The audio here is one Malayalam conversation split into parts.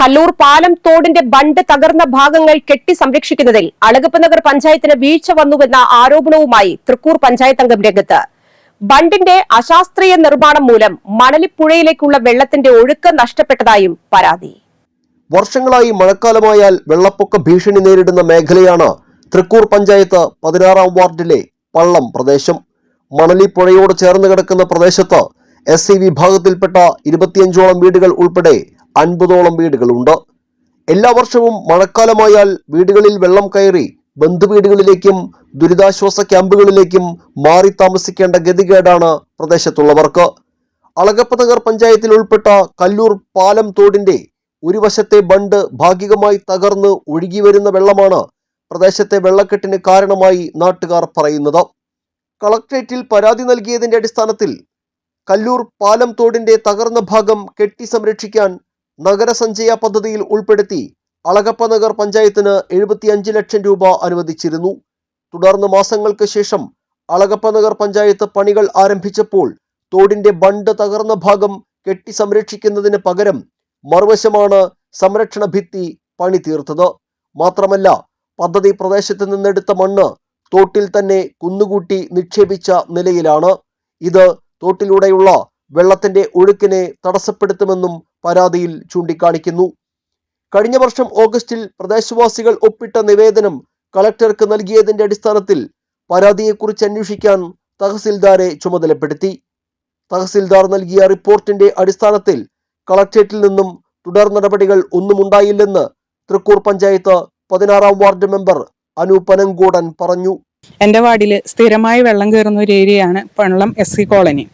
കല്ലൂർ പാലം തോടിന്റെ ബണ്ട് തകർന്ന ഭാഗങ്ങൾ കെട്ടി സംരക്ഷിക്കുന്നതിൽ അളകപ്പ് നഗർ പഞ്ചായത്തിന് വീഴ്ച വന്നുവെന്ന ആരോപണവുമായി തൃക്കൂർ പഞ്ചായത്ത് അംഗം രംഗത്ത്. ബണ്ടിന്റെ അശാസ്ത്രീയ നിർമ്മാണം മൂലം മണലിപ്പുഴയിലേക്കുള്ള വെള്ളത്തിന്റെ ഒഴുക്ക് നഷ്ടപ്പെട്ടതായും പരാതി. വർഷങ്ങളായി മഴക്കാലമായാൽ വെള്ളപ്പൊക്ക ഭീഷണി നേരിടുന്ന മേഖലയാണ് തൃക്കൂർ പഞ്ചായത്ത് പതിനാറാം വാർഡിലെ പള്ളം പ്രദേശം. മണലിപ്പുഴയോട് ചേർന്ന് കിടക്കുന്ന പ്രദേശത്ത് എസ് സി വിഭാഗത്തിൽപ്പെട്ട ഇരുപത്തിയഞ്ചോളം വീടുകൾ ഉൾപ്പെടെ അൻപതോളം വീടുകളുണ്ട്. എല്ലാ വർഷവും മഴക്കാലമായാൽ വീടുകളിൽ വെള്ളം കയറി ബന്ധുവീടുകളിലേക്കും ദുരിതാശ്വാസ ക്യാമ്പുകളിലേക്കും മാറി താമസിക്കേണ്ട ഗതികേടാണ് പ്രദേശത്തുള്ളവർക്ക്. അളകപ്പനഗർ പഞ്ചായത്തിൽ ഉൾപ്പെട്ട കല്ലൂർ പാലം തോടിന്റെ ഒരു വശത്തെ ബണ്ട് ഭാഗികമായി തകർന്ന് ഒഴുകി വരുന്ന വെള്ളമാണ് പ്രദേശത്തെ വെള്ളക്കെട്ടിന് കാരണമായി നാട്ടുകാർ പറയുന്നത്. കളക്ട്രേറ്റിൽ പരാതി നൽകിയതിന്റെ അടിസ്ഥാനത്തിൽ കല്ലൂർ പാലം തോടിന്റെ തകർന്ന ഭാഗം കെട്ടി സംരക്ഷിക്കാൻ നഗരസഞ്ചയ പദ്ധതിയിൽ ഉൾപ്പെടുത്തി അളകപ്പ നഗർ പഞ്ചായത്തിന് എഴുപത്തിയഞ്ച് ലക്ഷം രൂപ അനുവദിച്ചിരുന്നു. തുടർന്ന് മാസങ്ങൾക്ക് ശേഷം അളകപ്പ നഗർ പഞ്ചായത്ത് പണികൾ ആരംഭിച്ചപ്പോൾ തോടിന്റെ ബണ്ട് തകർന്ന ഭാഗം കെട്ടി സംരക്ഷിക്കുന്നതിന് പകരം മറുവശമാണ് സംരക്ഷണ ഭിത്തി പണി തീർത്തത് മാത്രമല്ല പദ്ധതി പ്രദേശത്ത് നിന്നെടുത്ത മണ്ണ് തോട്ടിൽ തന്നെ കുന്നുകൂട്ടി നിക്ഷേപിച്ച നിലയിലാണ്. ഇത് തോട്ടിലൂടെയുള്ള വെള്ളത്തിന്റെ ഒഴുക്കിനെ തടസ്സപ്പെടുത്തുമെന്നും പരാതിയിൽ ചൂണ്ടിക്കാണിക്കുന്നു. കഴിഞ്ഞ വർഷം ഓഗസ്റ്റിൽ പ്രദേശവാസികൾ ഒപ്പിട്ട നിവേദനം കളക്ടർക്ക് നൽകിയതിന്റെ അടിസ്ഥാനത്തിൽ പരാതിയെക്കുറിച്ച് അന്വേഷിക്കാൻ തഹസിൽദാരെ ചുമതലപ്പെടുത്തി. തഹസിൽദാർ നൽകിയ റിപ്പോർട്ടിന്റെ അടിസ്ഥാനത്തിൽ കളക്ടറേറ്റിൽ നിന്നും തുടർ നടപടികൾ ഒന്നുമുണ്ടായില്ലെന്ന് തൃക്കൂർ പഞ്ചായത്ത് പതിനാറാം വാർഡ് മെമ്പർ അനൂപനങ്കൂടൻ പറഞ്ഞു. എന്റെ വാർഡിൽ സ്ഥിരമായി വെള്ളം കയറുന്ന ഒരു ഏരിയയാണ് പണളം എസ് സി കോളനി.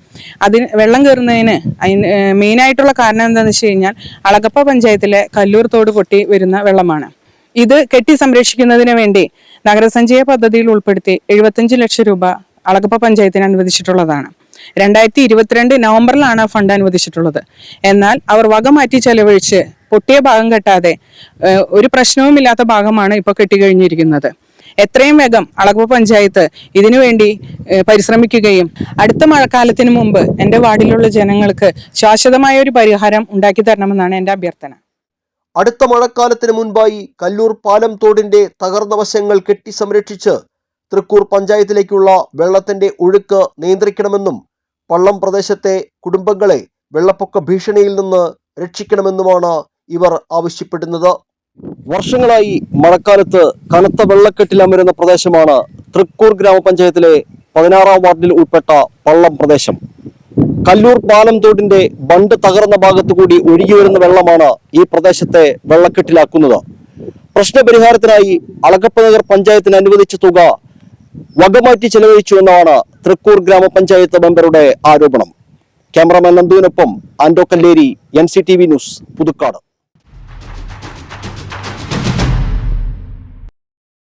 അതിന് വെള്ളം കയറുന്നതിന് അതിന് മെയിനായിട്ടുള്ള കാരണം എന്താണെന്ന് വെച്ച് കഴിഞ്ഞാൽ അളകപ്പ പഞ്ചായത്തിലെ കല്ലൂർ തോട് പൊട്ടി വരുന്ന വെള്ളമാണ്. ഇത് കെട്ടി സംരക്ഷിക്കുന്നതിന് വേണ്ടി നഗരസഞ്ചയ പദ്ധതിയിൽ ഉൾപ്പെടുത്തി എഴുപത്തഞ്ച് ലക്ഷം രൂപ അളകപ്പ പഞ്ചായത്തിന് അനുവദിച്ചിട്ടുള്ളതാണ്. രണ്ടായിരത്തി ഇരുപത്തിരണ്ട് നവംബറിലാണ് ഫണ്ട് അനുവദിച്ചിട്ടുള്ളത്. എന്നാൽ അവർ വക മാറ്റി ചെലവഴിച്ച് പൊട്ടിയ ഭാഗം കെട്ടാതെ ഒരു പ്രശ്നവുമില്ലാത്ത ഭാഗമാണ് ഇപ്പോൾ കെട്ടിക്കഴിഞ്ഞിരിക്കുന്നത്. എത്രയും വേഗം അളവ് പഞ്ചായത്ത് ഇതിനുവേണ്ടി പരിശ്രമിക്കുകയും. അടുത്ത മഴക്കാലത്തിന് മുമ്പ് എന്റെ വാർഡിലുള്ള ജനങ്ങൾക്ക് ശാശ്വതമായ ഒരു പരിഹാരം ഉണ്ടാക്കി തരണമെന്നാണ് എന്റെ അഭ്യർത്ഥന. അടുത്ത മഴക്കാലത്തിന് മുൻപായി കല്ലൂർ പാലം തോടിന്റെ തകർന്ന വശങ്ങൾ കെട്ടി സംരക്ഷിച്ച് തൃക്കൂർ പഞ്ചായത്തിലേക്കുള്ള വെള്ളത്തിന്റെ ഒഴുക്ക് നിയന്ത്രിക്കണമെന്നും പള്ളം പ്രദേശത്തെ കുടുംബങ്ങളെ വെള്ളപ്പൊക്ക ഭീഷണിയിൽ നിന്ന് രക്ഷിക്കണമെന്നുമാണ് ഇവർ ആവശ്യപ്പെടുന്നത്. വർഷങ്ങളായി മഴക്കാലത്ത് കനത്ത വെള്ളക്കെട്ടിൽ അമരുന്ന പ്രദേശമാണ് തൃക്കൂർ ഗ്രാമപഞ്ചായത്തിലെ പതിനാറാം വാർഡിൽ ഉൾപ്പെട്ട പള്ളം പ്രദേശം. കല്ലൂർ പാലം തോടിന്റെ ബണ്ട് തകർന്ന ഭാഗത്തു കൂടി ഒഴുകി വരുന്ന വെള്ളമാണ് ഈ പ്രദേശത്തെ വെള്ളക്കെട്ടിലാക്കുന്നത്. പ്രശ്നപരിഹാരത്തിനായി അളകപ്പ നഗർ പഞ്ചായത്തിന് അനുവദിച്ച തുക വകമാറ്റി ചെലവഴിച്ചു എന്നാണ് തൃക്കൂർ ഗ്രാമപഞ്ചായത്ത് മെമ്പറുടെ ആരോപണം. Cameraman നന്ദുവിനൊപ്പം Anto Kalleri N C T V news Puthukkad.